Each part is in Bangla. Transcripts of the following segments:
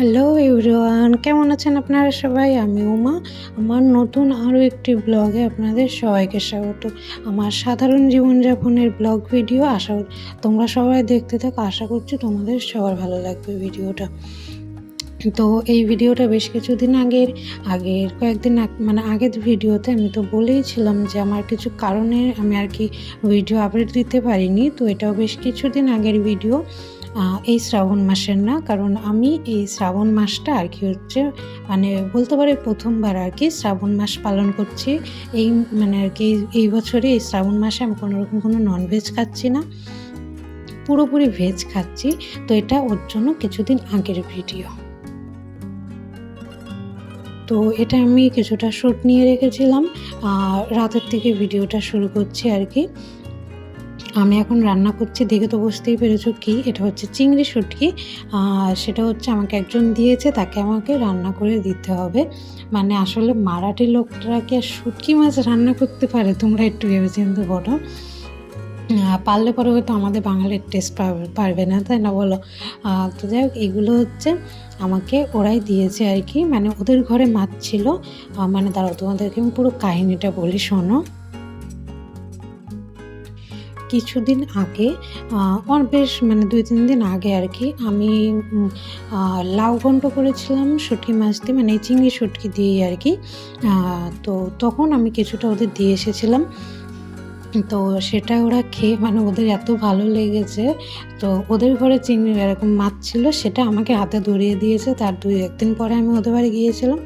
হ্যালো এভরিওয়ান কেমন আছেন আপনারা সবাই? আমি উমা। আমার নতুন আরও একটি ব্লগে আপনাদের সবাইকে স্বাগত। আমার সাধারণ জীবনযাপনের ব্লগ ভিডিও আশা তোমরা সবাই দেখতে থাকো। আশা করছি তোমাদের সবার ভালো লাগবে ভিডিওটা। তো এই ভিডিওটা বেশ কিছুদিন আগের আগের কয়েকদিন মানে আগের ভিডিওতে আমি তো বলেইছিলাম যে আমার কিছু কারণে আমি আর কি ভিডিও আপডেট দিতে পারিনি। তো এটাও বেশ কিছুদিন আগের ভিডিও। এই শ্রাবণ মাসের না, কারণ আমি এই শ্রাবণ মাসটা আর কি হচ্ছে মানে বলতে পারি প্রথমবার আর কি শ্রাবণ মাস পালন করছি। এই মানে আর কি এই- বছরে এই শ্রাবণ মাসে আমি কোনো রকম কোনো ননভেজ খাচ্ছি না, পুরোপুরি ভেজ খাচ্ছি। তো এটা ওর জন্য কিছুদিন আগের ভিডিও তো এটা আমি কিছুটা শ্যুট নিয়ে রেখেছিলাম রাতের থেকে ভিডিওটা শুরু করছি আর কি। আমি এখন রান্না করছি, দেখে তো বুঝতেই পেরেছ কি? এটা হচ্ছে চিংড়ি শুটকি। আর সেটা হচ্ছে আমাকে একজন দিয়েছে, তাকে আমাকে রান্না করে দিতে হবে। মানে আসলে মারাঠি লোকরা কি আর শুটকি মাছ রান্না করতে পারে? তোমরা একটু ভেবে চিন্তে বলো পারলে পরে হয়তো আমাদের বাঙালির টেস্ট পারবে না, তাই না বলো? তো যাই হোক, এগুলো হচ্ছে আমাকে ওরাই দিয়েছে আর কি। মানে ওদের ঘরে মাছ ছিল। মানে দাঁড়াও, তোমাদেরকে আমি পুরো কাহিনিটা বলি, শোনো। কিছুদিন আগে আমার বেশ মানে দুই, তিন দিন আগে আর কি, আমি লাউ ঘন্ট করেছিলাম শুটকি মাছ দিয়ে মানে চিংড়ি শুটকি দিয়ে আর কি। তো তখন আমি কিছুটা ওদের দিয়ে এসেছিলাম। তো সেটা ওরা খেয়ে মানে ওদের এত ভালো লেগেছে, তো ওদের ঘরে চিংড়ি এরকম মাছ ছিল, সেটা আমাকে হাতে ধরিয়ে দিয়েছে। তার দুই, একদিন পরে আমি ওদের বাড়ি গিয়েছিলাম।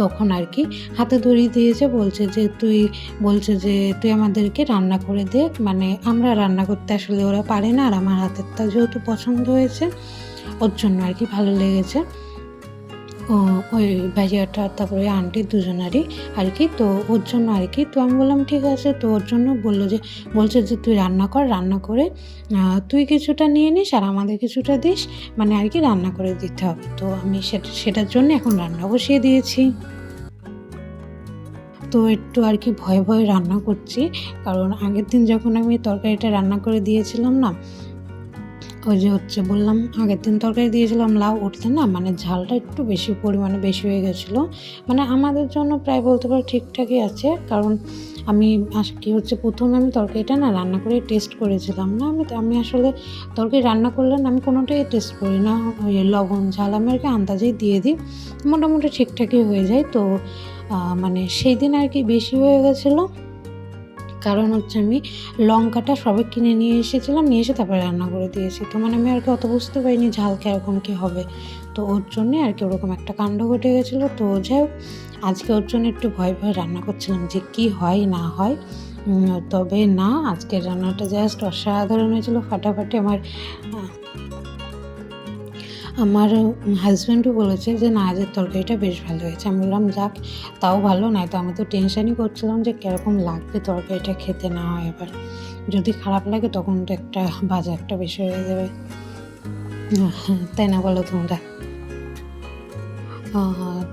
তখন আর কি হাতে ধরিয়ে দিয়েছে, বলছে যে তুই, বলছে যে তুই আমাদেরকে রান্না করে দে। মানে আমরা রান্না করতে আসলে ওরা পারে না, আর আমার হাতেরটা যেহেতু পছন্দ হয়েছে, ওর জন্য আর কি ভালো লেগেছে। ও, ওই ভাইয়াটা, তারপরে ওই আন্টি দুজনারই আর কি, তো ওর জন্য আর কি, তো আমি বললাম, ঠিক আছে। তো ওর জন্য বলল যে, বলছে যে, তুই রান্না কর, রান্না করে তুই কিছুটা নিয়ে নিস আর আমাদের কিছুটা দিস। মানে আর কি রান্না করে দিতে হবে। তো আমি সেটা, সেটার জন্য এখন রান্না বসিয়ে দিয়েছি। তো একটু আর কি ভয়ে ভয়ে রান্না করছি। কারণ আগের দিন যখন আমি তরকারিটা রান্না করে দিয়েছিলাম না, ওই যে হচ্ছে বললাম, আগের দিন তরকারি দিয়েছিলাম, লাউ উঠতে না মানে ঝালটা একটু বেশি পরিমাণে বেশি হয়ে গেছিল। মানে আমাদের জন্য প্রায় বলতে পারো ঠিকঠাকই আছে, কারণ আমি কি হচ্ছে? প্রথমে আমি তরকারিটা না রান্না করে টেস্ট করেছিলাম না। আমি আমি আসলে তরকারি রান্না করলে আমি কোনোটাই টেস্ট করি না। ওই লবণ, ঝাল আমি আর কি আন্দাজেই দিয়ে দিই। মোটামুটি ঠিকঠাকই হয়ে যায়। তো মানে সেই দিন আর কি বেশি হয়ে গেছিল। কারণ হচ্ছে আমি লঙ্কাটা সবে কিনে নিয়ে এসেছিলাম। নিয়ে এসে তারপরে রান্না করে দিয়েছি। তো মানে আমি আর কি অত বুঝতে পারিনি ঝাল কীরকম কী হবে। তো ওর জন্যে আর কি ওরকম একটা কাণ্ড ঘটে গেছিল। তো যাই হোক আজকে ওর জন্য একটু ভয় ভয় রান্না করছিলাম যে কি হয়, না হয়। তবে না, আজকের রান্নাটা জাস্ট অসাধারণ হয়েছিল। ফাটাফাটি আমার আমার হাজব্যান্ডও বলেছে যে, না আজের তরকারিটা বেশ ভালো হয়েছে। আমি বললাম, যাক, তাও ভালো নয় তো আমি তো টেনশনই করছিলাম যে কীরকম লাগবে তরকারিটা খেতে না হয় এবার যদি খারাপ লাগে তখন তো একটা বাজে একটা হয়ে যাবে। তাই না বলো তোমরা?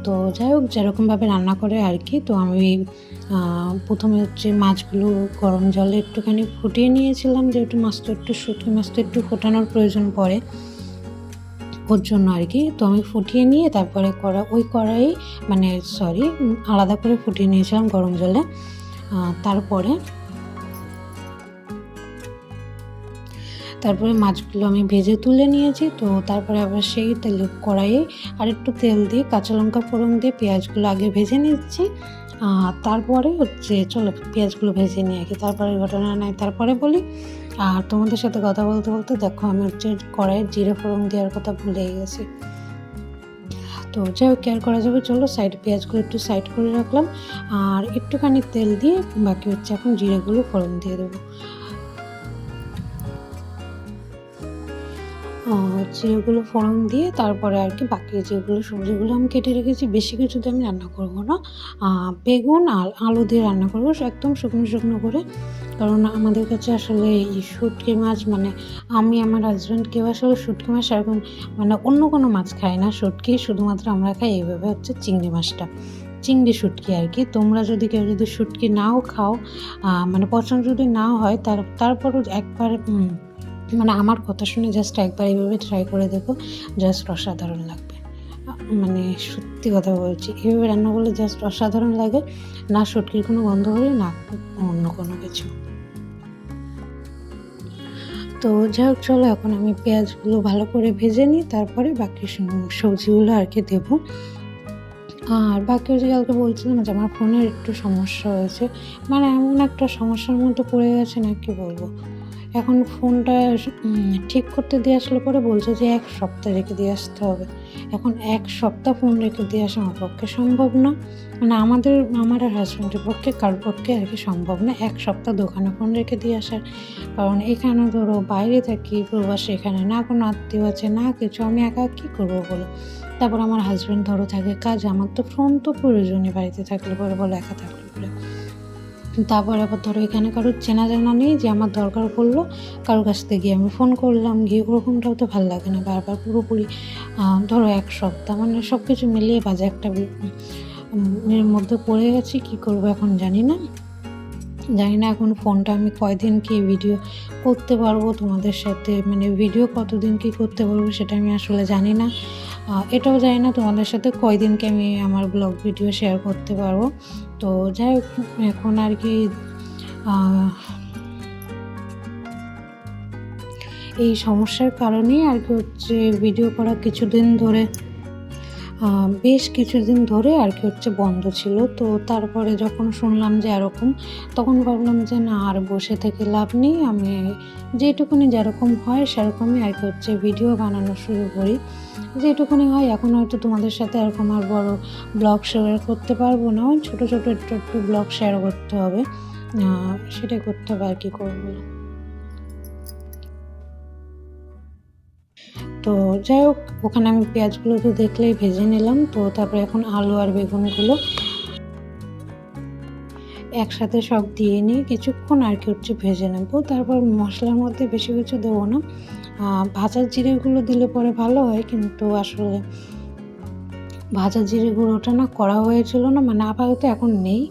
তো যাই হোক যেরকমভাবে রান্না করে আর কি, তো আমি প্রথমে হচ্ছে মাছগুলো গরম জলে একটুখানি ফুটিয়ে নিয়েছিলাম, যেহেতু মাছ তো একটু শুটকি মাছ তো একটু ফোটানোর প্রয়োজন পড়ে ওর জন্য আর কি। তো আমি ফুটিয়ে নিয়ে তারপরে কড়া, ওই কড়াই মানে সরি আলাদা করে ফুটিয়ে নিয়েছিলাম গরম জলে। তারপরে তারপরে মাছগুলো আমি ভেজে তুলে নিয়েছি, তো তারপরে আবার সেই তেল কড়াইয়ে আর একটু তেল দিয়ে কাঁচা লঙ্কা ফোড়ন দিয়ে পেঁয়াজগুলো আগে ভেজে নিচ্ছি। তারপরে হচ্ছে চলো পেঁয়াজগুলো ভেজে নিয়ে কি তারপরে ঘটনা নাই, তারপরে বলি। আর তোমাদের সাথে কথা বলতে বলতে দেখো আমি হচ্ছে কড়াইয়ের জিরে ফোড়ন দেওয়ার কথা ভুলে গেছি। তো যাই হোক কেয়ার করা যাবে? চলো সাইড পেঁয়াজগুলো একটু সাইড করে রাখলাম। আর একটুখানি তেল দিয়ে বাকি হচ্ছে এখন জিরেগুলো ফোড়ন দিয়ে দেবো। জিরেগুলো ফোড়ন দিয়ে তারপরে আর কি বাকি যেগুলো সবজিগুলো আমি কেটে রেখেছি, বেশি কিছু দিয়ে আমি রান্না করব না। বেগুন আর আলু দিয়ে রান্না করব একদম শুকনো শুকনো করে। কারণ আমাদের কাছে আসলে এই শুটকি মাছ মানে আমি, আমার হাজব্যান্ড কেউ আসলে শুটকি মাছ এরকম মানে অন্য কোনো মাছ খায় না। শুটকি শুধুমাত্র আমরা খাই এইভাবে হচ্ছে চিংড়ি মাছটা। চিংড়ি শুটকি আর কি। তোমরা যদি কেউ যদি শুটকি নাও খাও মানে পছন্দ যদি না হয়, তার তারপরও একবার মানে আমার কথা শুনে জাস্ট একবার এইভাবে ট্রাই করে দেখো জাস্ট অসাধারণ লাগবে। মানে সত্যি কথা বলছি এভাবে রান্না করলে জাস্ট অসাধারণ লাগে, না শুটকির কোনো গন্ধ হলে, না অন্য কোনো কিছু। তো যাই হোক, চলো এখন আমি পেঁয়াজগুলো ভালো করে ভেজে নিই, তারপরে বাকি সবজিগুলো আর কি দেবো। আর বাকি যে কালকে বলছিলাম যে আমার ফোনের একটু সমস্যা হয়েছে মানে এমন একটা সমস্যার মধ্যে পড়ে গেছে, না কি বলব। এখন ফোনটা ঠিক করতে দিয়ে আসলে পরে বলছে যে এক সপ্তাহ রেখে দিয়ে আসতে হবে। এখন এক সপ্তাহ ফোন রেখে দিয়ে আসা আমার পক্ষে সম্ভব না। মানে আমাদের, আমার আর হাজব্যান্ডের পক্ষে, কারোর পক্ষে আর কি সম্ভব না। এক সপ্তাহ দোকানে ফোন রেখে দিয়ে আসার কারণ এখানে ধরো বাইরে থাকি, প্রবাসে এখানে না কোনো আত্মীয় আছে, না কিছু, আমি একা কী করব বলো? তারপর আমার হাজব্যান্ড ধরো থাকে কাজ, আমার তো ফোন তো প্রয়োজনই বাড়িতে থাকলে পরে বলো একা থাকলে। তারপর আবার ধরো এখানে কারোর চেনা জানা নেই যে আমার দরকার পড়ল, কারোর কাছ থেকে গিয়ে আমি ফোন করলাম, গিয়ে ওরকমটাও তো ভালো লাগে না। বারবার পুরোপুরি ধরো এক সপ্তাহ মানে সব কিছু মিলিয়ে বাজে একটা এর মধ্যে পড়ে গেছি, কী করব এখন জানি না। জানি না এখন ফোনটা আমি কয়দিন কি ভিডিও করতে পারব, তোমাদের সাথে মানে ভিডিও কতদিন কি করতে পারব সেটা আমি আসলে জানি না। এটাও জানি না তোমাদের সাথে কয়দিনকে আমি আমার ব্লগ ভিডিও শেয়ার করতে পারব। তো যাই হোক, এখন আর কি এই সমস্যার কারণেই আর কি হচ্ছে ভিডিও করা কিছুদিন ধরে বেশ কিছুদিন ধরে আর কি হচ্ছে বন্ধ ছিল। তো তারপরে যখন শুনলাম যে এরকম, তখন ভাবলাম যে না, আর বসে থেকে লাভ নেই। আমি যেটুকুনি যেরকম হয় সেরকমই আর কি হচ্ছে ভিডিও বানানো শুরু করি। যেটুকুনি হয় এখন হয়তো তোমাদের সাথে এরকম আর বড় ব্লগ শেয়ার করতে পারব না। ছোটো ছোটো একটু একটু ব্লগ শেয়ার করতে হবে। সেটাই করতে হবে আর কি করব। তো যাই হোক, ওখানে আমি পেঁয়াজগুলো তো দেখলেই ভেজে নিলাম। তো তারপরে এখন আলু আর বেগুনগুলো একসাথে সব দিয়ে নিয়ে কিছুক্ষণ আর কি হচ্ছে ভেজে নেব। তারপর মশলার মধ্যে বেশি কিছু দেবো না। ভাজার জিরেগুলো দিলে পরে ভালো হয়, কিন্তু আসলে ভাজা জিরে গুঁড়োটা না করা হয়েছিল না মানে আপাতত এখন নেই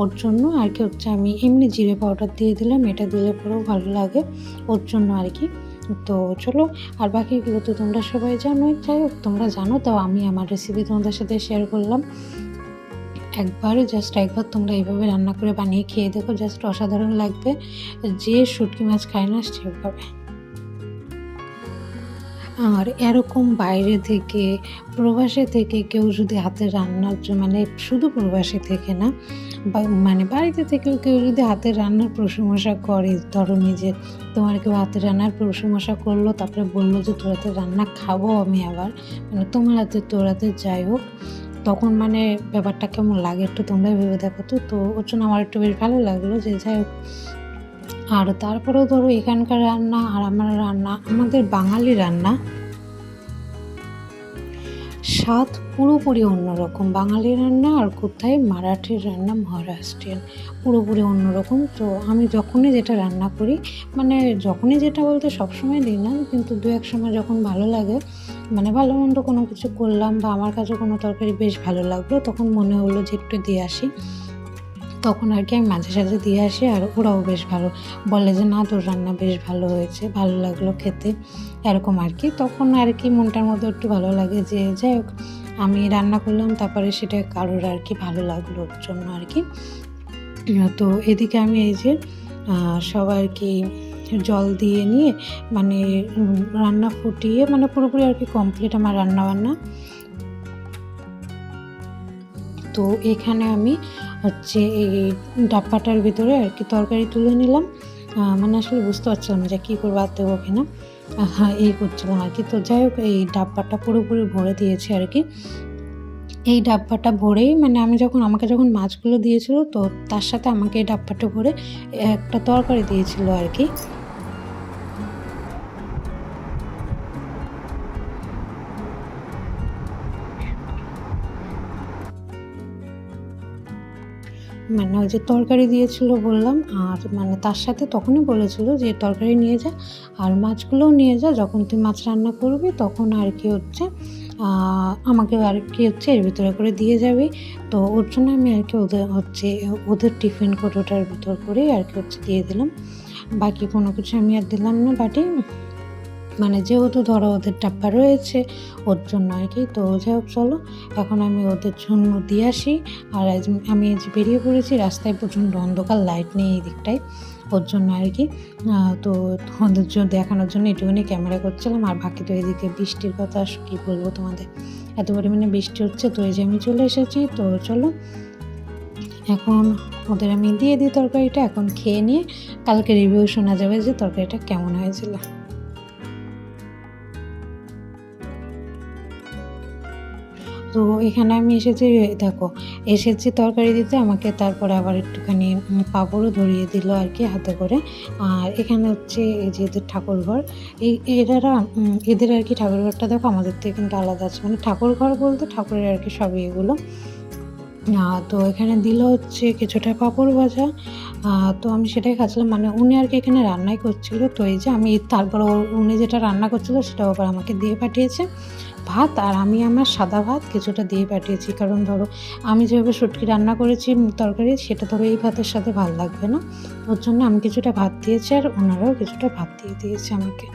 ওর জন্য। আর কি হচ্ছে, আমি এমনি জিরে পাউডার দিয়ে দিলাম, এটা দিলে পরেও ভালো লাগে ওর জন্য আর কি। তো চলো, আর বাকিগুলো তো তোমরা সবাই জানোই। যাই হোক, তোমরা জানো তো আমি আমার রেসিপি তোমাদের সাথে শেয়ার করলাম। একবার জাস্ট একবার তোমরা এইভাবে রান্না করে বানিয়ে খেয়ে দেখো জাস্ট অসাধারণ লাগবে। যে শুটকি মাছ খায় না, সে পাবে আর এরকম বাইরে থেকে, প্রবাসে থেকে কেউ যদি হাতে রান্নার মানে শুধু প্রবাসে থেকে না মানে বাড়িতে থেকেও কেউ যদি হাতের রান্নার প্রশংসা করে, ধরো নিজে তোমার কেউ হাতের রান্নার প্রশংসা করল, তারপরে বলল যে তোর হাতে রান্না খাব আমি আবার। মানে তোমার হাতে, তোর হাতে যাই হোক, তখন মানে ব্যাপারটা কেমন লাগে একটু তোমরা ভেবে দেখো তো। তো ওর জন্য আমার একটু বেশ ভালো লাগল যে যাই হোক আর তারপরেও ধরো এখানকার রান্না আর আমার রান্না, আমাদের বাঙালি রান্না, স্বাদ পুরোপুরি অন্যরকম। বাঙালি রান্না আর কোথায় মারাঠির রান্না মহারাষ্ট্রিয়ান পুরোপুরি অন্যরকম। তো আমি যখনই যেটা রান্না করি মানে যখনই যেটা বলতে সবসময় দিই না, কিন্তু দু এক সময় যখন ভালো লাগে মানে ভালো মন্দ কোনো কিছু করলাম বা আমার কাছে কোনো তরকারি বেশ ভালো লাগল, তখন মনে হলো যে একটু দিয়ে আসি। তখন আর কি আমি মাঝে সাঝে দিয়ে আসি আর ওরাও বেশ ভালো বলে যে না তোর রান্না বেশ ভালো হয়েছে ভালো লাগল খেতে। এরকম আর কি। তখন আর কি মনটার মধ্যে একটু ভালো লাগে যে যাই হোক আমি রান্না করলাম তারপরে সেটা কারোর আর কি ভালো লাগল ওর জন্য আর কি। তো এদিকে আমি এই যে আহ, সব আর কি জল দিয়ে নিয়ে মানে রান্না ফুটিয়ে মানে পুরোপুরি আর কি কমপ্লিট আমার রান্না বান্না তো এখানে আমি হচ্ছে এই ডাব্বাটার ভিতরে আর কি তরকারি তুলে নিলাম। মানে আসলে বুঝতে পারছিলাম না যে কী করব, আর দেবো কিনা। হ্যাঁ এই করছিলাম আর কি। তো যাই হোক, এই ডাব্বাটা পুরোপুরি ভরে দিয়েছি আর কি। এই ডাব্বাটা ভরেই মানে আমি যখন, আমাকে যখন মাছগুলো দিয়েছিল, তো তার সাথে আমাকে এই ডাব্বাটা ভরে একটা তরকারি দিয়েছিল আর কি। মানে ওই যে তরকারি দিয়েছিল বললাম, আর মানে তার সাথে তখনই বলেছিল যে তরকারি নিয়ে যা, আর মাছগুলোও নিয়ে যা, যখন তুই মাছ রান্না করবি তখন আর কি হচ্ছে আমাকে আর কি হচ্ছে, এর ভিতরে করে দিয়ে যাবে। তো ওর জন্য আমি আর কি ওদের হচ্ছে, ওদের টিফিন কোটোটার ভিতর করেই আর কি হচ্ছে দিয়ে দিলাম। বাকি কোনো কিছু আমি আর দিলাম না বাটি। মানে যেহেতু ধরো ওদের ডাব্বা রয়েছে, ওর জন্য আর কি। তো যাই হোক চলো। এখন আমি ওদের জন্য দিয়ে আসি। আর আমি আজ বেরিয়ে পড়েছি, রাস্তায় প্রচণ্ড অন্ধকার লাইট নেই এই দিকটায়। ওর জন্য আর কি। তো ওদের জন্য দেখানোর জন্য একটুখানি ক্যামেরা করছিলাম। আর বাকি তো এদিকে বৃষ্টির কথা কী বলব তোমাদের? এত পরিমাণে বৃষ্টি হচ্ছে, তো এই যে আমি চলে এসেছি। তো চলো। এখন ওদের আমি দিয়ে দিই তরকারিটা। এখন খেয়ে নিয়ে কালকে রিভিউ শোনা যাবে যে তরকারিটা কেমন হয়েছিল। তো এখানে আমি এসেছি দেখো, এসেছি তরকারি দিতে, আমাকে তারপরে আবার একটুখানি পাঁপড়ও ধরিয়ে দিল আর কি হাতে করে। আর এখানে হচ্ছে এই যে এদের ঠাকুর ঘর, এই এরা এদের আর কি ঠাকুর ঘরটা দেখো, আমাদের থেকে কিন্তু আলাদা আছে। মানে ঠাকুর ঘর বলতে ঠাকুরের আর কি সবই এগুলো। তো এখানে দিল হচ্ছে কিছুটা পাঁপড় ভাজা। তো আমি সেটাই খাচ্ছিলাম। মানে উনি আর কি এখানে রান্নাই করছিল। তো এই যে আমি তারপর উনি যেটা রান্না করছিল সেটা আবার আমাকে দিয়ে পাঠিয়েছে। ভাত আর আমি আমার সাদা ভাত কিছুটা দিয়ে পাঠিয়েছি। কারণ ধরো, আমি যেভাবে শুটকি রান্না করেছি তরকারি, সেটা ধরো এই ভাতের সাথে ভালো লাগবে না। ওর জন্য আমি কিছুটা ভাত দিয়েছি আর ওনারাও কিছুটা ভাত দিয়ে দিয়েছে আমাকে।